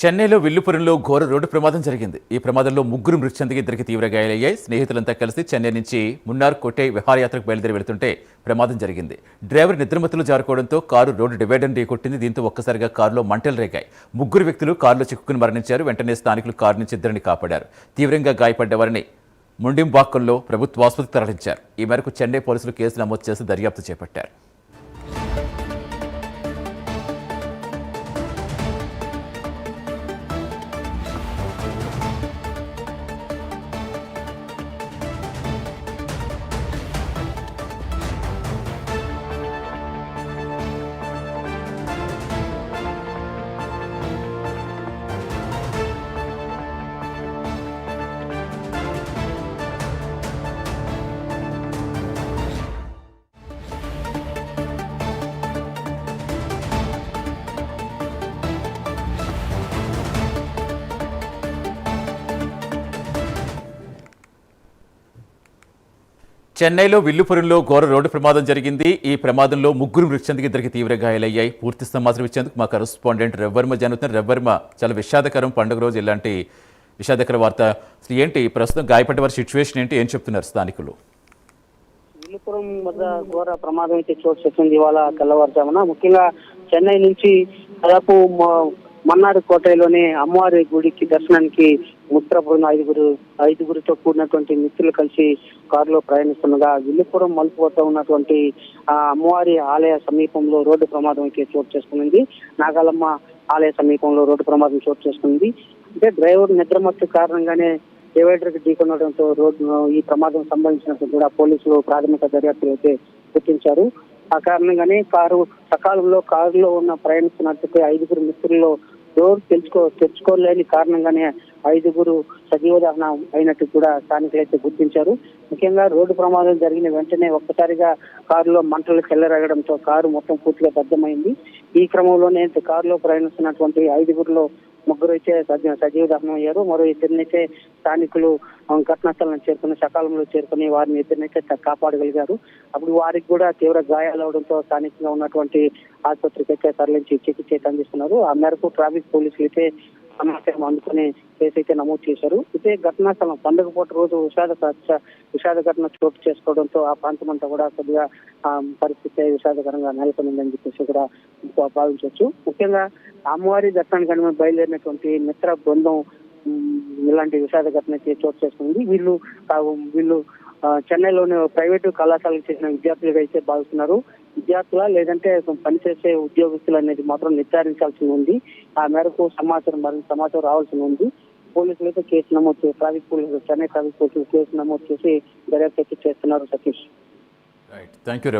చెన్నైలో విల్లుపురంలో ఘోర రోడ్డు ప్రమాదం జరిగింది. ఈ ప్రమాదంలో ముగ్గురు మృతి చెంది ఇద్దరికి తీవ్ర గాయాలయ్యాయి. స్నేహితులంతా కలిసి చెన్నై నుంచి మున్నార్ కొట్టే విహారయాత్రకు బయలుదేరి వెళుతుంటే ప్రమాదం జరిగింది. డ్రైవర్ నిద్రమత్తులు జారుకోవడంతో కారు రోడ్డు డివైడర్ ఢీకొట్టింది. దీంతో ఒక్కసారిగా కారులో మంటలు రేగాయి. ముగ్గురు వ్యక్తులు కారులో చిక్కుకుని మరణించారు. వెంటనే స్థానికులు కారు నుంచి ఇద్దరిని కాపాడారు. తీవ్రంగా గాయపడ్డవారిని ముండింబాక్కంలో ప్రభుత్వ ఆసుపత్రికి తరలించారు. ఈ మేరకు చెన్నై పోలీసులు కేసు నమోదు చేసి దర్యాప్తు చేపట్టారు. చెన్నైలో విల్లుపురంలో ఘోర రోడ్డు ప్రమాదం జరిగింది. ఈ ప్రమాదంలో ముగ్గురు మృతి చెందికి ఇద్దరికి తీవ్ర గాయాలయ్యాయి. పూర్తి సమాచారం ఇచ్చేందుకు మా కరస్పాండెంట్ రవ్వర్మ జరుగుతున్న రవ్వర్మ చాలా విషాదకరం పండుగ రోజు ఇలాంటి విషాదకర వార్త. ఏంటి ప్రస్తుతం గాయపడ్డ వారి సిచ్యువేషన్ ఏంటి? ఏం చెప్తున్నారు స్థానికులు? విల్లుపురం వద్ద ఘోర ప్రమాదం అయితే చోటు చేసింది ఇవాళ తెల్లవారుజామున. ముఖ్యంగా చెన్నై నుంచి దాదాపు మన్నాడు కోటలోని అమ్మవారి గుడికి దర్శనానికి ముత్రపురం ఐదుగురు ఐదుగురితో కూడినటువంటి మిత్రులు కలిసి కారులో ప్రయాణిస్తుండగా విల్లుపురం మలుపు వద్ద ఉన్నటువంటి ఆ అమ్మవారి ఆలయ సమీపంలో రోడ్డు ప్రమాదం అయితే చోటు చేసుకుంది నాగాలమ్మ ఆలయ సమీపంలో రోడ్డు ప్రమాదం చోటు చేసుకుంది అంటే డ్రైవర్ నిద్రమత్తు కారణంగానే డివైడర్కి ఢీకొనడంతో రోడ్డు ఈ ప్రమాదం సంబంధించినట్టు కూడా పోలీసులు ప్రాథమిక దర్యాప్తు అయితే గుర్తించారు. ఆ కారణంగానే కారు సకాలంలో కారులో ఉన్న ప్రయాణిస్తున్నట్టు ఐదుగురు మిత్రుల్లో ఎవరు తెచ్చుకో తెచ్చుకోలేని కారణంగానే ఐదుగురు సజీవ దహనం అయినట్టు కూడా స్థానికులు అయితే గుర్తించారు. ముఖ్యంగా రోడ్డు ప్రమాదం జరిగిన వెంటనే ఒక్కసారిగా కారులో మంటలు చెల్లరగడంతో కారు మొత్తం పూర్తిగా దగ్ధమైంది. ఈ క్రమంలోనే కారులో ప్రయాణిస్తున్నటువంటి ఐదుగురులో ముగ్గురు అయితే సజీవ దహనం అయ్యారు. మరో ఇద్దరినైతే స్థానికులు ఘటనా స్థలం చేరుకుని సకాలంలో చేరుకుని వారిని ఇద్దరినైతే కాపాడగలిగారు. అప్పుడు వారికి కూడా తీవ్ర గాయాలు అవడంతో స్థానికంగా ఉన్నటువంటి ఆసుపత్రికి అయితే తరలించి చికిత్స అయితే అందిస్తున్నారు. ఆ మేరకు ట్రాఫిక్ పోలీసులు అయితే సమాచారం అందుకుని కేసు అయితే నమోదు చేశారు. అయితే ఘటనా స్థలం పండుగ పూట రోజు విషాద విషాద ఘటన చోటు చేసుకోవడంతో ఆ ప్రాంతం అంతా కూడా కొద్దిగా పరిస్థితి విషాదకరంగా నెలకొనిందని చెప్పేసి కూడా భావించవచ్చు. ముఖ్యంగా అమ్మవారి దర్శనానికి అనుమతి బయలుదేరినటువంటి మిత్ర బృందం ఇలాంటి విషాద ఘటనకి అయితే చోటు చేసుకుంది. వీళ్ళు వీళ్ళు చెన్నైలోని ప్రైవేటు కళాశాలకు చెందిన విద్యార్థులుగా అయితే భావిస్తున్నారు. విద్యార్థుల లేదంటే పనిచేసే ఉద్యోగస్తులు అనేది మాత్రం నిర్ధారించాల్సి ఉంది. ఆ మేరకు సమాచారం మరింత సమాచారం రావాల్సి ఉంది. పోలీసులు అయితే కేసు నమోదు చేసి ట్రాఫిక్ పోలీసులు చెన్నై ట్రాఫిక్ పోలీసులు కేసు నమోదు చేసి దర్యాప్తు చేస్తున్నారు సతీష్. Thank you